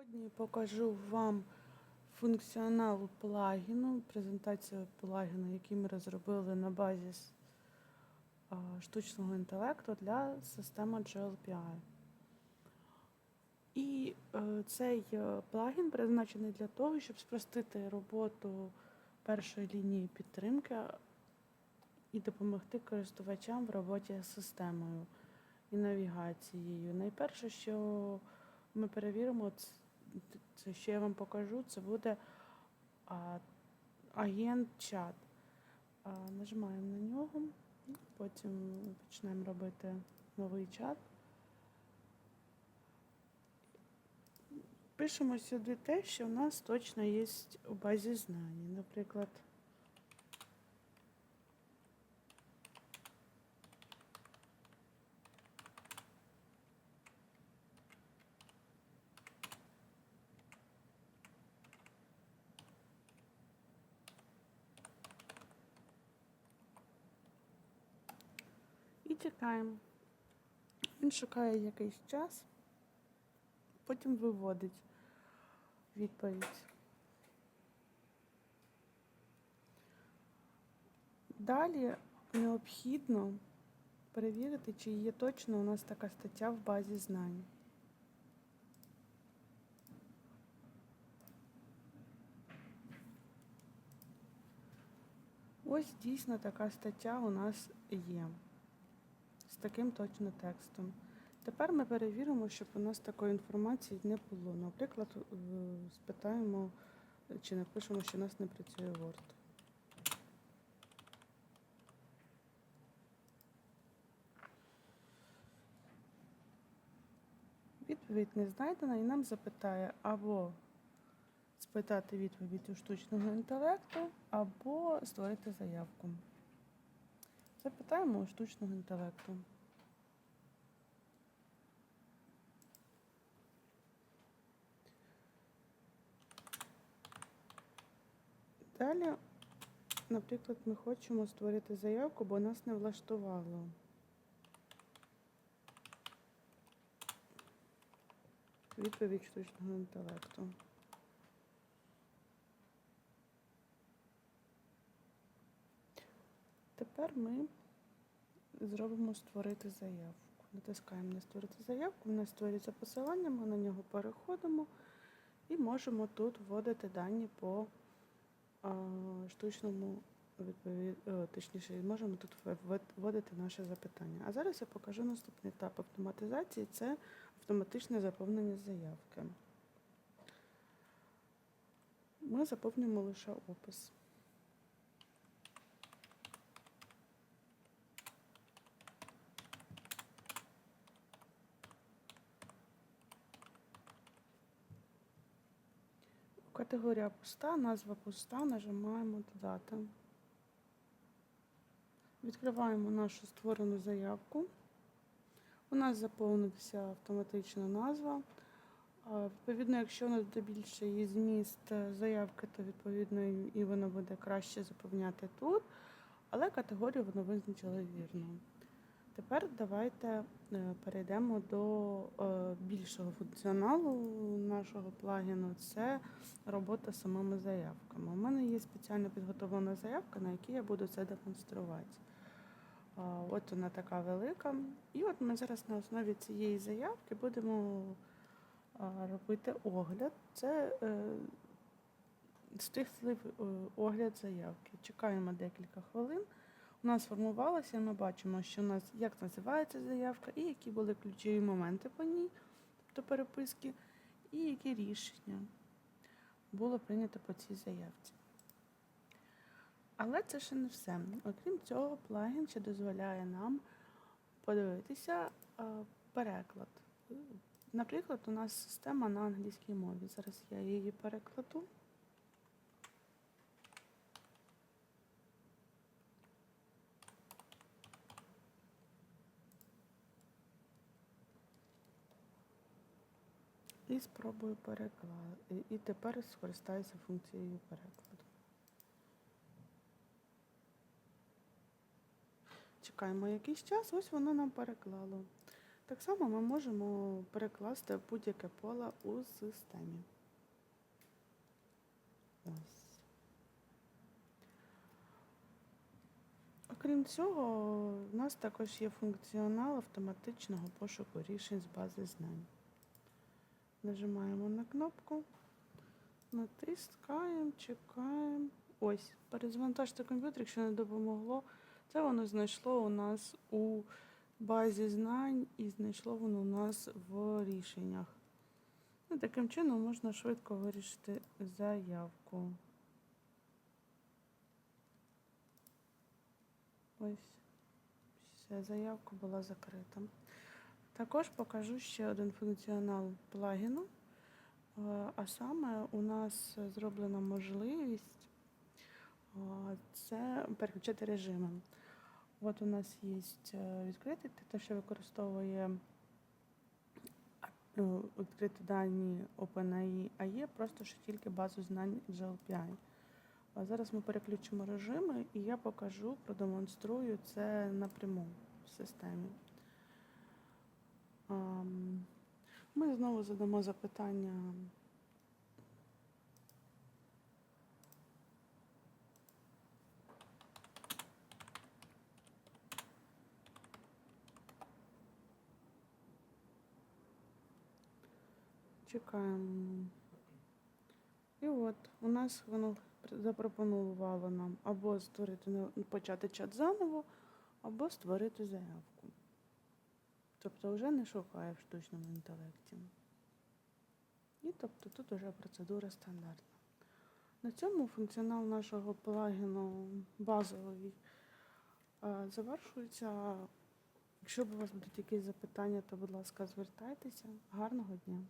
Сьогодні покажу вам функціонал плагіну, презентацію плагіну, який ми розробили на базі штучного інтелекту для системи GLPI. І е, цей е, плагін призначений для того, щоб спростити роботу першої лінії підтримки і допомогти користувачам в роботі з системою і навігацією. Найперше, що ми перевіримо, ц- це ще я вам покажу, це буде а, агент чат. А, нажимаємо на нього, потім почнемо робити новий чат. Пишемо сюди те, що в нас точно є у базі знань. Наприклад, чекаємо. Він шукає якийсь час, потім виводить відповідь. Далі необхідно перевірити, чи є точно у нас така стаття в базі знань. Ось дійсно така стаття у нас є таким точно текстом. Тепер ми перевіримо, щоб у нас такої інформації не було. Наприклад, е, спитаємо, чи напишемо, що у нас не працює Word. Відповідь не знайдена і нам запитає або спитати відповідь у штучного інтелекту, або створити заявку. Запитаємо у штучного інтелекту. Далі, наприклад, ми хочемо створити заявку, бо нас не влаштувало. Відповідь штучного інтелекту. Тепер ми зробимо створити заявку. Натискаємо на створити заявку, у нас створюється посилання, ми на нього переходимо і можемо тут вводити дані по штучному точніше, можемо тут вводити наше запитання. А зараз я покажу наступний етап автоматизації це автоматичне заповнення заявки. Ми заповнюємо лише опис. Категорія пуста, назва пуста, нажимаємо Додати. Відкриваємо нашу створену заявку. У нас заповниться автоматична назва. Відповідно, якщо у нас буде більше її зміст е, заявки, то відповідно і воно буде краще заповняти тут, але категорію воно визначило вірно. Тепер давайте е, перейдемо до е, більшого функціоналу нашого плагіну. Це робота з самими заявками. У мене є спеціально підготовлена заявка, на якій я буду це демонструвати. От вона така велика. І от ми зараз на основі цієї заявки будемо робити огляд. Це е, стислий е, огляд заявки. Чекаємо декілька хвилин. У нас сформувалося, і ми бачимо, що у нас як називається заявка, і які були ключові моменти по ній, тобто переписки, і які рішення було прийнято по цій заявці. Але це ще не все. Окрім цього, плагін ще дозволяє нам подивитися переклад. Наприклад, у нас система на англійській мові. Зараз я її перекладу. І спробую перекладати. І тепер скористаюся функцією перекладу. Чекаємо якийсь час, ось воно нам переклало. Так само ми можемо перекласти будь-яке поле у системі. Ось. Окрім цього, в нас також є функціонал автоматичного пошуку рішень з бази знань. Нажимаємо на кнопку, натискаємо, чекаємо. Ось, перезвантажте комп'ютер, якщо не допомогло. Це воно знайшло у нас у базі знань і знайшло воно у нас в рішеннях. Ну, таким чином можна швидко вирішити заявку. Ось, все, заявка була закрита. Також покажу ще один функціонал плагіну. Е, А саме у нас зроблена можливість е, це переключити режими. От у нас є е, відкритий, те, що використовує ну, відкриті дані OpenAI, а є просто що тільки базу знань GLPI. А зараз ми переключимо режими, і я покажу, продемонструю це напряму в системі. Ми знову задамо запитання. Чекаємо. І от у нас воно запропонувало нам або створити но- почати чат заново, або створити заявку. Тобто вже не шукає в штучному інтелекті. І тобто тут вже процедура стандартна. На цьому функціонал нашого плагіну базовий е, завершується. Якщо у вас будуть якісь запитання, то, будь ласка, звертайтеся. Гарного дня!